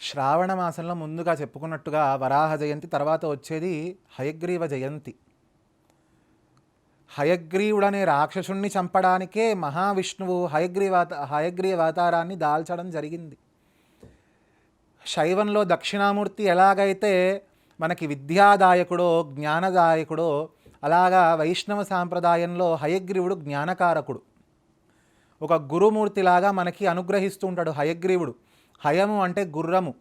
శ్రావణ మాసంలో ముందుగా చెప్పుకున్నట్టుగా వరాహ జయంతి తర్వాత వచ్చేది హయగ్రీవ జయంతి. హయగ్రీవుడనే రాక్షసుణ్ణి చంపడానికే మహావిష్ణువు హయగ్రీవాత హయగ్రీవాతారాన్ని దాల్చడం జరిగింది. శైవంలో దక్షిణామూర్తి ఎలాగైతే మనకి విద్యాదాయకుడో జ్ఞానదాయకుడో అలాగా వైష్ణవ సాంప్రదాయంలో హయగ్రీవుడు జ్ఞానకారకుడు. ఒక గురుమూర్తిలాగా మనకి అనుగ్రహిస్తూ ఉంటాడు హయగ్రీవుడు. హయము అంటే గుర్రము.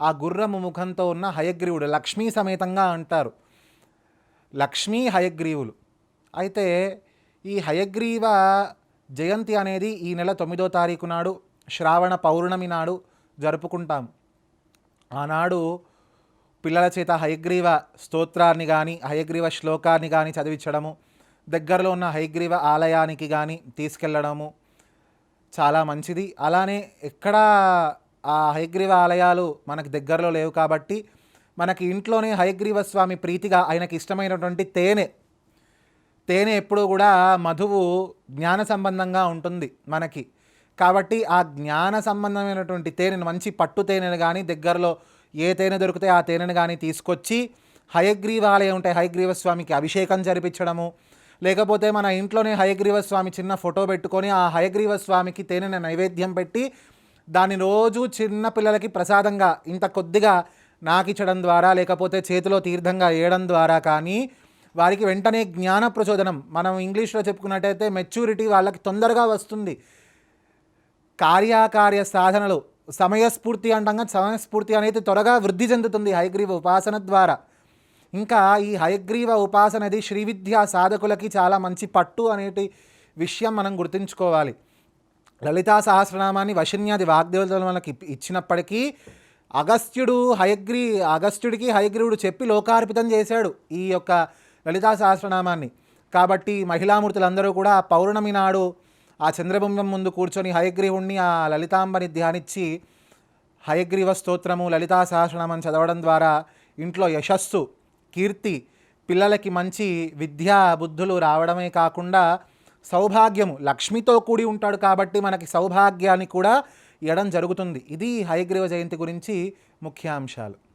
ఆ గుర్రము ముఖంతో ఉన్న హయగ్రీవుడు లక్ష్మీ సమేతంగా అంటారు. లక్ష్మీ హయగ్రీవులు. అయితే ఈ హయగ్రీవ జయంతి అనేది ఈ నెల తొమ్మిదో తారీఖు నాడు శ్రావణ పౌర్ణమి నాడు జరుపుకుంటాం ఆనాడు పిల్లల చేత హయగ్రీవ స్తోత్రాన్ని కానీ హయగ్రీవ శ్లోకాన్ని కానీ చదివించడము దగ్గరలో ఉన్న హయగ్రీవ ఆలయానికి కానీ తీసుకెళ్ళడము చాలా మంచిది. అలానే ఎక్కడా ఆ హయగ్రీవ ఆలయాలు మనకు దగ్గరలో లేవు కాబట్టి మనకి ఇంట్లోనే హయగ్రీవ స్వామి ప్రీతిగా ఆయనకి ఇష్టమైనటువంటి తేనె. తేనె ఎప్పుడూ కూడా మధువు జ్ఞాన సంబంధంగా ఉంటుంది మనకి. కాబట్టి ఆ జ్ఞాన సంబంధమైనటువంటి తేనెను మంచి పట్టు తేనెను కానీ దగ్గరలో ఏ తేనె దొరికితే ఆ తేనెను కానీ తీసుకొచ్చి హయగ్రీవాలయం ఉంటే హయగ్రీవ స్వామికి అభిషేకం జరిపించడము. లేకపోతే మన ఇంట్లోనే హయగ్రీవ స్వామి చిన్న ఫోటో పెట్టుకొని ఆ హయగ్రీవ స్వామికి తేనెను నైవేద్యం పెట్టి దాన్ని రోజు చిన్న పిల్లలకి ప్రసాదంగా ఇంత కొద్దిగా నాకిచ్చడం ద్వారా లేకపోతే చేతిలో తీర్థంగా వేయడం ద్వారా కానీ వారికి వెంటనే జ్ఞాన ప్రచోదనం మనం ఇంగ్లీష్లో చెప్పుకున్నట్టయితే మెచ్యూరిటీ వాళ్ళకి తొందరగా వస్తుంది. కార్యాకార్య సాధనలు సమయస్ఫూర్తి అంటాం సమయస్ఫూర్తి అనేది త్వరగా వృద్ధి చెందుతుంది హయగ్రీవ ఉపాసన ద్వారా. ఇంకా ఈ హయగ్రీవ ఉపాసనది శ్రీ విద్యా సాధకులకి చాలా మంచి పట్టు అనేటి విషయం మనం గుర్తుంచుకోవాలి. లలితా సహస్రనామాన్ని వశన్యాది వాగ్దేవతలు మనకి ఇచ్చినప్పటికీ అగస్త్యుడు హయగ్రీ అగస్త్యుడికి హయగ్రీవుడు చెప్పి లోకార్పితం చేశాడు ఈ యొక్క లలితా సహస్రనామాన్ని కాబట్టి మహిళామూర్తులందరూ కూడా పౌర్ణమి నాడు ఆ చంద్రబింబం ముందు కూర్చొని హయగ్రీవుణ్ణి ఆ లలితాంబని ధ్యానించి హయగ్రీవ స్తోత్రము లలితా సహస్రనామం చదవడం ద్వారా ఇంట్లో యశస్సు కీర్తి పిల్లలకి మంచి విద్యా బుద్ధులు రావడమే కాకుండా సౌభాగ్యము. లక్ష్మితో కూడి ఉంటాడు కాబట్టి మనకి సౌభాగ్యాన్ని కూడా ఇవ్వడం జరుగుతుంది. ఇది హయగ్రీవ జయంతి గురించి ముఖ్యాంశాలు.